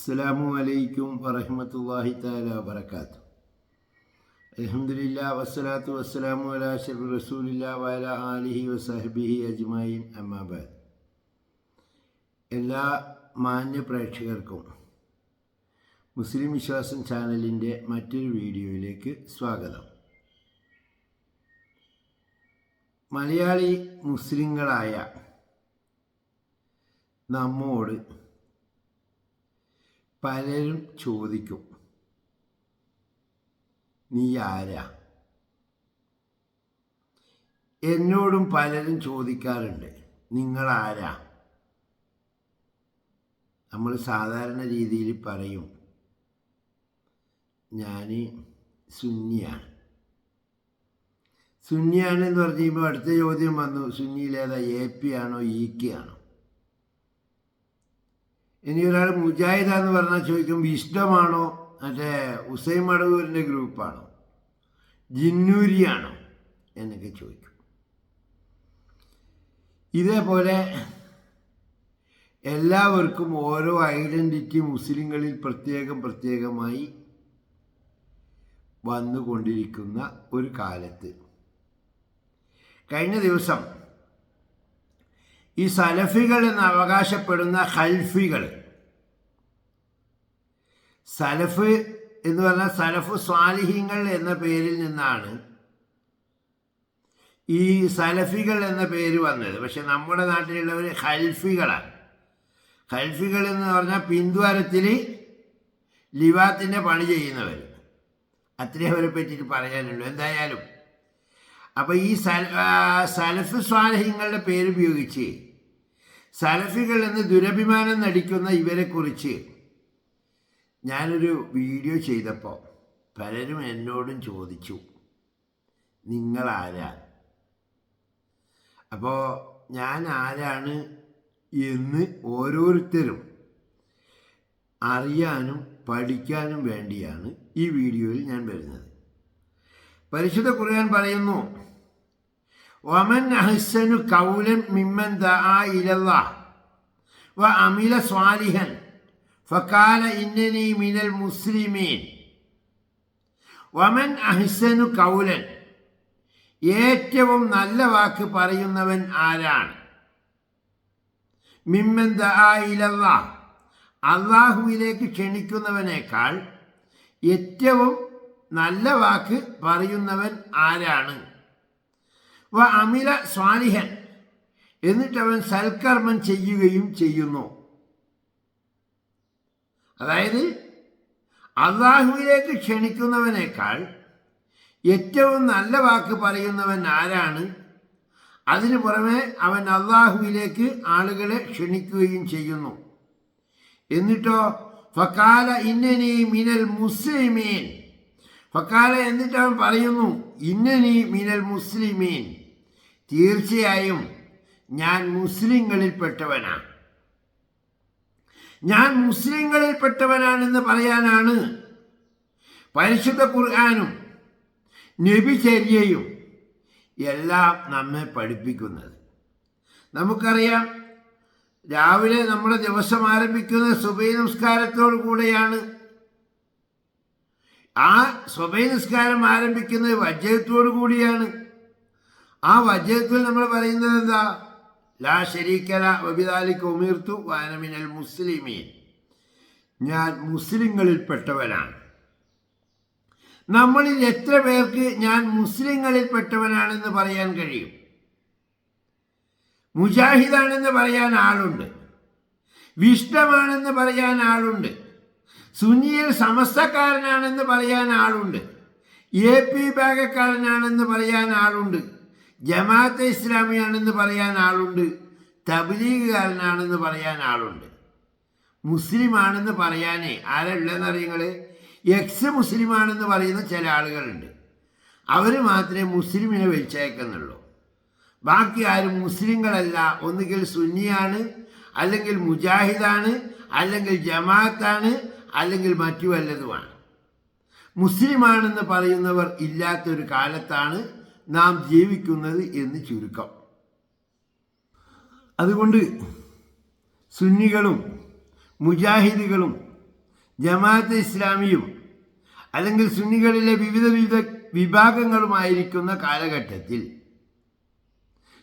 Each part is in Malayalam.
അസ്സലാമു അലൈക്കും വറഹ്മത്തുള്ളാഹി താല വരക്കാത്ത അൽഹംദുലില്ലാ വസ്സലാത്തു വസ്സലാമു അലാ അഷ്റഫി റസൂലില്ലാ വഅല ആലിഹി വസഹ്ബിഹി അജ്മഈൻ. അമ്മാബാദ് എല്ലാ മാന്യ പ്രേക്ഷകർക്കും മുസ്ലിം വിശ്വാസം ചാനലിന്റെ മറ്റൊരു വീഡിയോയിലേക്ക് സ്വാഗതം. മലയാളി മുസ്ലിങ്ങളായ നമ്മോട് പലരും ചോദിക്കും നീ ആരാ? എന്നോടും പലരും ചോദിക്കാറുണ്ട് നിങ്ങൾ ആരാ? നമ്മൾ സാധാരണ രീതിയിൽ പറയും ഞാൻ സുന്നിയാണ്. സുന്നിയാണ് എന്ന് പറഞ്ഞു കഴിയുമ്പോൾ അടുത്ത ചോദ്യം വന്നു സുന്നിയിലേതാ എ പി ആണോ ഇ കെ ആണോ? ഇനി ഒരാൾ മുജാഹിദ എന്ന് പറഞ്ഞാൽ ചോദിക്കും ഇഷ്ടമാണോ? മറ്റേ ഉസൈൻ മടവൂരിന്റെ ഗ്രൂപ്പാണോ? ജിന്നൂരിയാണോ? എന്നൊക്കെ ചോദിക്കും. ഇതേപോലെ എല്ലാവർക്കും ഓരോ ഐഡന്റിറ്റി മുസ്ലിങ്ങളിൽ പ്രത്യേകം പ്രത്യേകമായി വന്നുകൊണ്ടിരിക്കുന്ന ഒരു കാലത്ത്. കഴിഞ്ഞ ദിവസം ഈ സലഫികൾ എന്ന് അവകാശപ്പെടുന്ന ഹൽഫികൾ സലഫ് എന്ന് പറഞ്ഞാൽ സലഫ് സ്വാലിഹ്യങ്ങൾ എന്ന പേരിൽ നിന്നാണ് ഈ സലഫികൾ എന്ന പേര് വന്നത്. പക്ഷെ നമ്മുടെ നാട്ടിലുള്ളവർ ഹൽഫികളാണ് ഹൽഫികൾ എന്ന് പറഞ്ഞാൽ പിന്തുവരത്തിൽ ലിവാത്തിന്റെ പണി ചെയ്യുന്നവർ. അത്രേ അവരെ പറ്റിയിട്ട് പറയാനുള്ളൂ. എന്തായാലും അപ്പോൾ ഈ സല സലഫ് സ്വാലഹ്യങ്ങളുടെ പേരുപയോഗിച്ച് സലഫികൾ എന്ന് ദുരഭിമാനം നടിക്കുന്ന ഇവരെക്കുറിച്ച് ഞാനൊരു വീഡിയോ ചെയ്തപ്പോൾ പലരും എന്നോടും ചോദിച്ചു നിങ്ങൾ ആരാ അപ്പോൾ ഞാൻ ആരാണ് എന്ന് ഓരോരുത്തരും അറിയാനും പഠിക്കാനും വേണ്ടിയാണ് ഈ വീഡിയോയിൽ ഞാൻ വരുന്നത്. പരിശുദ്ധ ഖുർആൻ പറയുന്നു വമൻ അഹ്സനു കൗലൻ മിമ്മൻ ദ ആ വ അമില സ്വാലിഹൻ ഫക്കാല ഇന്നനി മിനൽ മുസ്ലിമീൻ. വമൻ അഹിസനു കൗലൻ. ഏറ്റവും നല്ല വാക്ക് പറയുന്നവൻ ആരാണ്? മിമ്മൻ ദആ ഇലല്ലാഹ്. അള്ളാഹുവിലേക്ക് ക്ഷണിക്കുന്നവനേക്കാൾ ഏറ്റവും നല്ല വാക്ക് പറയുന്നവൻ ആരാണ്? വ അമില സ്വാലിഹൻ. എന്നിട്ടവൻ സൽക്കർമ്മം ചെയ്യുകയും ചെയ്യുന്നു. അതായത് അള്ളാഹുവിലേക്ക് ക്ഷണിക്കുന്നവനേക്കാൾ ഏറ്റവും നല്ല വാക്ക് പറയുന്നവൻ ആരാണ്? അതിനു പുറമെ അവൻ അള്ളാഹുവിലേക്ക് ആളുകളെ ക്ഷണിക്കുകയും ചെയ്യുന്നു. എന്നിട്ടോ ഫക്കാല ഇന്നനി മിനൽ മുസ്ലിമീൻ. ഫക്കാല എന്നിട്ട് അവൻ പറയുന്നു ഇന്നനി മിനൽ മുസ്ലിമീൻ. തീർച്ചയായും ഞാൻ മുസ്ലിങ്ങളിൽപ്പെട്ടവനാണ് ഞാൻ മുസ്ലിങ്ങളിൽപ്പെട്ടവനാണെന്ന് പറയാനാണ്. പരിശുദ്ധ ഖുർആാനും നബിചര്യയും എല്ലാം നമ്മെ പഠിപ്പിക്കുന്നത്. നമുക്കറിയാം രാവിലെ നമ്മുടെ ദിവസം ആരംഭിക്കുന്ന സുബൈ നമസ്കാരത്തോടു കൂടെയാണ്. ആ സ്വഭയ നിസ്കാരം ആരംഭിക്കുന്നത് വജ്രത്തോടു കൂടിയാണ്. ആ വജ്രത്തിൽ നമ്മൾ പറയുന്നത് എന്താ? ലാ ശരീക്കല വബിദാലിക്ക് ഉമീർത്തു വാനമിനൽ മുസ്ലിമീൻ. ഞാൻ മുസ്ലിങ്ങളിൽപ്പെട്ടവനാണ്. നമ്മളിൽ എത്ര പേർക്ക് ഞാൻ മുസ്ലിങ്ങളിൽപ്പെട്ടവനാണെന്ന് പറയാൻ കഴിയും? മുജാഹിദാണെന്ന് പറയാൻ ആളുണ്ട്. വിഷ്ടമാണെന്ന് പറയാൻ ആളുണ്ട്. സുന്നിയിൽ സമസ്തക്കാരനാണെന്ന് പറയാൻ ആളുണ്ട്. എ പി ബാഗക്കാരനാണെന്ന് പറയാൻ ആളുണ്ട്. ജമാഅത്തെ ഇസ്ലാമിയാണെന്ന് പറയാൻ ആളുണ്ട് തബ്ലീഗുകാരനാണെന്ന് പറയാൻ ആളുണ്ട്. മുസ്ലിം ആണെന്ന് പറയാനേ ആരുള്ളതെന്ന് അറിയുങ്ങൾ എക്സ് മുസ്ലിം ആണെന്ന് പറയുന്ന ചില ആളുകളുണ്ട്. അവർ മാത്രമേ മുസ്ലിമിനെ വെച്ചേക്കുന്നുള്ളൂ ബാക്കി ആരും മുസ്ലിങ്ങളല്ല. ഒന്നുകിൽ സുന്നിയാണ് അല്ലെങ്കിൽ മുജാഹിദാണ് അല്ലെങ്കിൽ ജമാഅത്താണ് അല്ലെങ്കിൽ മറ്റു വല്ലതുമാണ്. മുസ്ലിമാണെന്ന് പറയുന്നവർ ഇല്ലാത്തൊരു കാലത്താണ് നാം ജീവിക്കുന്നത് എന്ന് ചുരുക്കം. അതുകൊണ്ട് സുന്നികളും മുജാഹിദുകളും ജമാഅത്ത് ഇസ്ലാമിയും അല്ലെങ്കിൽ സുന്നികളിലെ വിവിധ വിവിധ വിഭാഗങ്ങളുമായിരിക്കുന്ന കാലഘട്ടത്തിൽ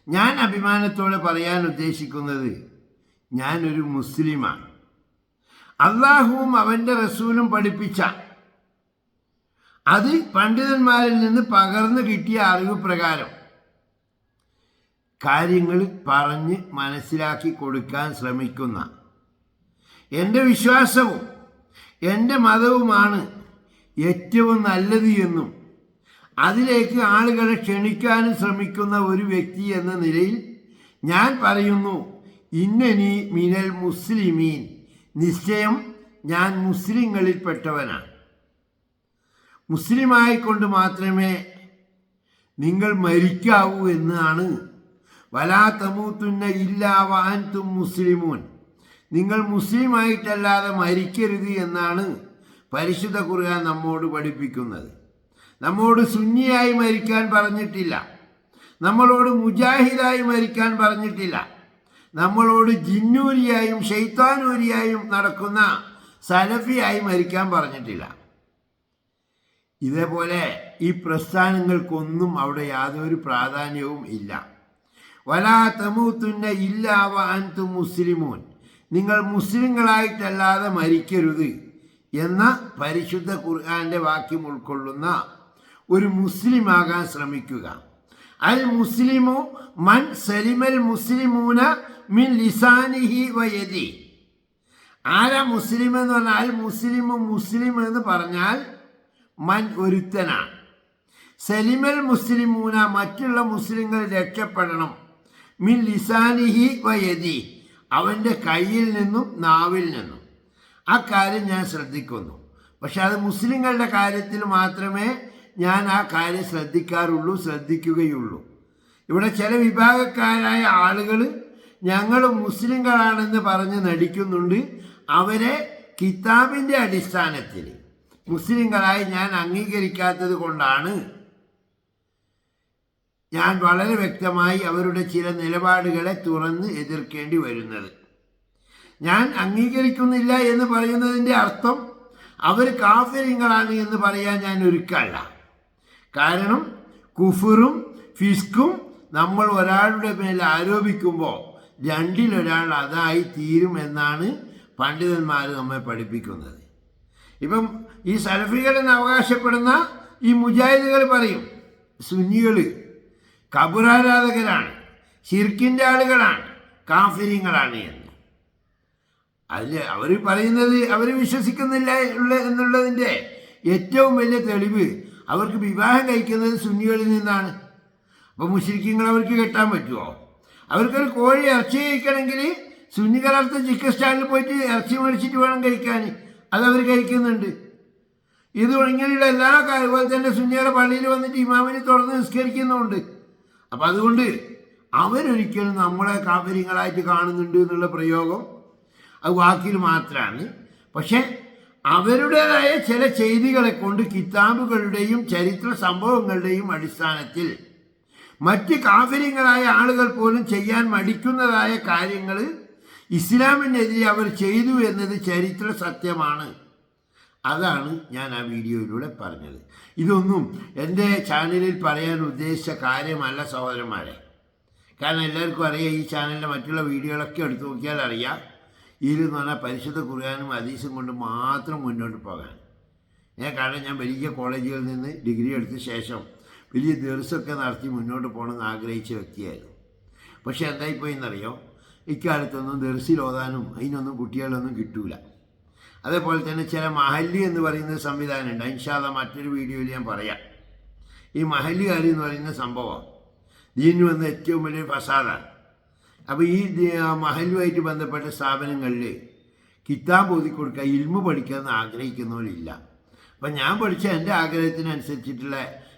ഞാൻ അഭിമാനത്തോടെ പറയാൻ ഉദ്ദേശിക്കുന്നത് ഞാനൊരു മുസ്ലിമാണ്. അള്ളാഹുവും അവന്റെ റസൂലും പഠിപ്പിച്ച അത് പണ്ഡിതന്മാരിൽ നിന്ന് പകർന്നു കിട്ടിയ അറിവ് പ്രകാരം. കാര്യങ്ങൾ പറഞ്ഞ് മനസ്സിലാക്കി കൊടുക്കാൻ ശ്രമിക്കുന്ന എന്റെ വിശ്വാസവും എന്റെ മതവുമാണ് ഏറ്റവും നല്ലത് എന്നും അതിലേക്ക് ആളുകളെ ക്ഷണിക്കാനും ശ്രമിക്കുന്ന ഒരു വ്യക്തി എന്ന നിലയിൽ ഞാൻ പറയുന്നു ഇന്നനി മിനൽ മുസ്ലിമീൻ. നിശ്ചയം ഞാൻ മുസ്ലിങ്ങളിൽപ്പെട്ടവനാണ്. മുസ്ലിമായിക്കൊണ്ട് മാത്രമേ നിങ്ങൾ മരിക്കാവൂ എന്നാണ്. വലാ തമൂത്തുന്ന ഇല്ലാവാൻതും മുസ്ലിമോൻ. നിങ്ങൾ മുസ്ലിമായിട്ടല്ലാതെ മരിക്കരുത് എന്നാണ് പരിശുദ്ധ ഖുർആൻ നമ്മോട് പഠിപ്പിക്കുന്നത്. നമ്മോട് സുന്നിയായി മരിക്കാൻ പറഞ്ഞിട്ടില്ല. നമ്മളോട് മുജാഹിദായി മരിക്കാൻ പറഞ്ഞിട്ടില്ല. നമ്മളോട് ജിന്നൂരിയായും ഷെയ്ത്താനൂരിയായും നടക്കുന്ന സലഫിയായി മരിക്കാൻ പറഞ്ഞിട്ടില്ല. ഇതേപോലെ ഈ പ്രസ്ഥാനങ്ങൾക്കൊന്നും അവിടെ യാതൊരു പ്രാധാന്യവും ഇല്ല. വലാ തമൂത്തുന്ന ഇല്ലാവ അൻതു മുസ്ലിമൂൻ. നിങ്ങൾ മുസ്ലിങ്ങളായിട്ടല്ലാതെ മരിക്കരുത് എന്ന പരിശുദ്ധ ഖുർആന്റെ വാക്യം ഉൾക്കൊള്ളുന്ന ഒരു മുസ്ലിമാകാൻ ശ്രമിക്കുക. അൽ മുസ്ലിമു മൻ സലിമൽ മുസ്ലിമൂന മിൻ ലിസാനിഹി വയതി ആരാ മുസ്ലിം എന്ന് പറഞ്ഞാൽ അൽ മുസ്ലിമു മുസ്ലിം എന്ന് പറഞ്ഞാൽ മൻ ഒരുത്തനാണ് സലിമൽ മുസ്ലിമൂന മറ്റുള്ള മുസ്ലിങ്ങൾ രക്ഷപ്പെടണം. മിൻ ലിസാനിഹി വയതി അവന്റെ കയ്യിൽ നിന്നും നാവിൽ നിന്നും. ആ കാര്യം ഞാൻ ശ്രദ്ധിക്കുന്നു. പക്ഷെ അത് മുസ്ലിങ്ങളുടെ കാര്യത്തിൽ മാത്രമേ ഞാൻ ആ കാര്യം ശ്രദ്ധിക്കാറുള്ളൂ ശ്രദ്ധിക്കുകയുള്ളൂ. ഇവിടെ ചില വിഭാഗക്കാരായ ആളുകൾ ഞങ്ങൾ മുസ്ലിങ്ങളാണെന്ന് പറഞ്ഞ് നടിക്കുന്നുണ്ട്. അവരെ കിതാബിന്റെ അടിസ്ഥാനത്തിൽ മുസ്ലിങ്ങളായി ഞാൻ അംഗീകരിക്കാത്തത് കൊണ്ടാണ് ഞാൻ വളരെ വ്യക്തമായി അവരുടെ ചില നിലപാടുകളെ തുറന്ന് എതിർക്കേണ്ടി വരുന്നത്. ഞാൻ അംഗീകരിക്കുന്നില്ല എന്ന് പറയുന്നതിന്റെ അർത്ഥം അവർ കാഫര്യങ്ങളാണ് എന്ന് പറയാൻ ഞാൻ ഒരുക്കല്ല. കാരണം കുഫറും ഫിസ്കും നമ്മൾ ഒരാളുടെ മേൽ ആരോപിക്കുമ്പോൾ രണ്ടിലൊരാൾ അതായി തീരും എന്നാണ് പണ്ഡിതന്മാർ നമ്മെ പഠിപ്പിക്കുന്നത്. ഇപ്പം ഈ സലഫികൾ എന്ന് അവകാശപ്പെടുന്ന ഈ മുജാഹിദുകൾ പറയും സുന്നികൾ കബുരാരാധകരാണ് ഷിർക്കിന്റെ ആളുകളാണ് കാഫര്യങ്ങളാണ് എന്ന്. അതിൽ അവർ പറയുന്നത് അവർ വിശ്വസിക്കുന്നില്ല ഉള്ള എന്നുള്ളതിന്റെ ഏറ്റവും വലിയ തെളിവ് അവർക്ക് വിവാഹം കഴിക്കുന്നത് സുന്നികളിൽ നിന്നാണ്. അപ്പോൾ മുസ്ലിങ്ങൾ അവർക്ക് കെട്ടാൻ പറ്റുമോ അവർക്കൊരു കോഴി ഇറച്ചി കഴിക്കണമെങ്കിൽ സുന്നി ചിക്കൻ സ്റ്റാളിൽ പോയിട്ട് ഇറച്ചി മേടിച്ചിട്ട് വേണം കഴിക്കാൻ. അതവർ കഴിക്കുന്നുണ്ട്. ഇത് ഇങ്ങനെയുള്ള എല്ലാ അതുപോലെ തന്നെ സുന്നിയുടെ പള്ളിയിൽ വന്നിട്ട് ഇമാമിനെ തുറന്ന് നിസ്കരിക്കുന്നുണ്ട്. അപ്പം അതുകൊണ്ട് അവരൊരിക്കലും നമ്മളെ കാപര്യങ്ങളായിട്ട് കാണുന്നുണ്ട് എന്നുള്ള പ്രയോഗം അത് വാക്കിൽ മാത്രമാണ് പക്ഷേ അവരുടേതായ ചില ചെയ്തികളെ കൊണ്ട് കിതാബുകളുടെയും ചരിത്ര സംഭവങ്ങളുടെയും അടിസ്ഥാനത്തിൽ മറ്റ് കാഫര്യങ്ങളായ ആളുകൾ പോലും ചെയ്യാൻ മടിക്കുന്നതായ കാര്യങ്ങൾ ഇസ്ലാമിനെതിരെ അവർ ചെയ്തു എന്നത് ചരിത്ര സത്യമാണ്. അതാണ് ഞാൻ ആ വീഡിയോയിലൂടെ പറഞ്ഞത്. ഇതൊന്നും എന്റെ ചാനലിൽ പറയാൻ ഉദ്ദേശിച്ച കാര്യമല്ല സഹോദരന്മാരെ. കാരണം എല്ലാവർക്കും അറിയാം ഈ ചാനലിന്റെ മറ്റുള്ള വീഡിയോകളൊക്കെ എടുത്തു നോക്കിയാൽ അറിയാം. ഇതിലെന്ന് പറഞ്ഞാൽ പരിശുദ്ധ കുറുകാനും അതീസും കൊണ്ട് മാത്രം മുന്നോട്ട് പോകാൻ. ഞാൻ കാരണം ഞാൻ വലിയ കോളേജുകളിൽ നിന്ന് ഡിഗ്രി എടുത്ത ശേഷം വലിയ ദിവസമൊക്കെ നടത്തി മുന്നോട്ട് പോകണമെന്ന് ആഗ്രഹിച്ച വ്യക്തിയായിരുന്നു. പക്ഷേ എന്തായിപ്പോയി എന്നറിയോ ഇക്കാലത്തൊന്നും ദർസിൽ ഓതാനും അതിനൊന്നും കുട്ടികളൊന്നും കിട്ടൂല. അതേപോലെ തന്നെ ചില മഹല്ലി എന്ന് പറയുന്ന സംവിധാനമുണ്ട്. അൻഷാദ മറ്റൊരു വീഡിയോയിൽ ഞാൻ പറയാം. ഈ മഹല്ലുകാർ എന്ന് പറയുന്ന സംഭവം ദീനു വന്ന ഏറ്റവും വലിയ ഫസാദാണ്. അപ്പോൾ ഈ മഹലുമായിട്ട് ബന്ധപ്പെട്ട സ്ഥാപനങ്ങളിൽ കിതാബ് ഓതി കൊടുക്കുക ഇൽമ പഠിക്കാമെന്ന് ആഗ്രഹിക്കുന്നവരില്ല അപ്പം ഞാൻ പഠിച്ച എന്റെ ആഗ്രഹത്തിനനുസരിച്ചിട്ടുള്ള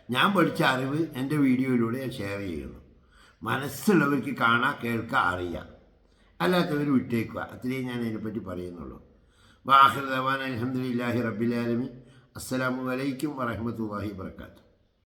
ഞാൻ പഠിച്ച അറിവ് എന്റെ വീഡിയോയിലൂടെ ഞാൻ ഷെയർ ചെയ്യുന്നു. മനസ്സുള്ളവർക്ക് കാണാം കേൾക്കാം അറിയാം. അല്ലാത്തവർ വിട്ടേക്കുക. അത്രയും ഞാൻ അതിനെപ്പറ്റി പറയുന്നുള്ളൂ. വാഹിർ ദവാൻ അലഹമുല്ലാഹി റബ്ബിലാലമി അസ്സലാമു അലൈക്കും വറഹമത്തല്ലാഹി വർക്കാത്തു